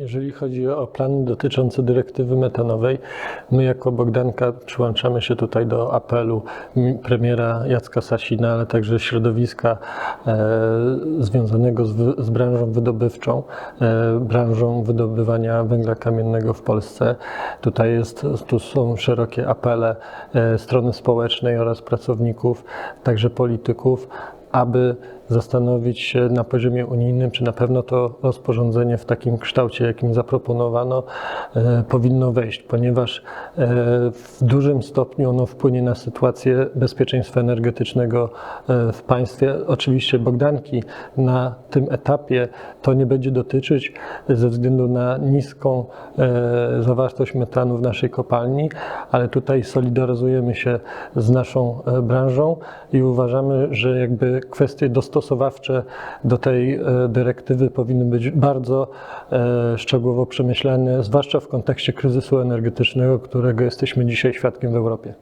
Jeżeli chodzi o plany dotyczące dyrektywy metanowej, my jako Bogdanka przyłączamy się tutaj do apelu mi- premiera Jacka Sasina, ale także środowiska e, związanego z branżą wydobywczą, e, branżą wydobywania węgla kamiennego w Polsce. Tutaj, jest, tu są szerokie apele e, strony społecznej oraz pracowników, także polityków, aby zastanowić się na poziomie unijnym, czy na pewno to rozporządzenie w takim kształcie, jakim zaproponowano, e, powinno wejść, ponieważ e, w dużym stopniu ono wpłynie na sytuację bezpieczeństwa energetycznego e, w państwie. Oczywiście Bogdanki na tym etapie to nie będzie dotyczyć ze względu na niską zawartość metanu w naszej kopalni, ale tutaj solidaryzujemy się z naszą branżą i uważamy, że jakby kwestie dostosowawcze do tej e, dyrektywy powinny być bardzo e, szczegółowo przemyślane, zwłaszcza w kontekście kryzysu energetycznego, którego jesteśmy dzisiaj świadkiem w Europie.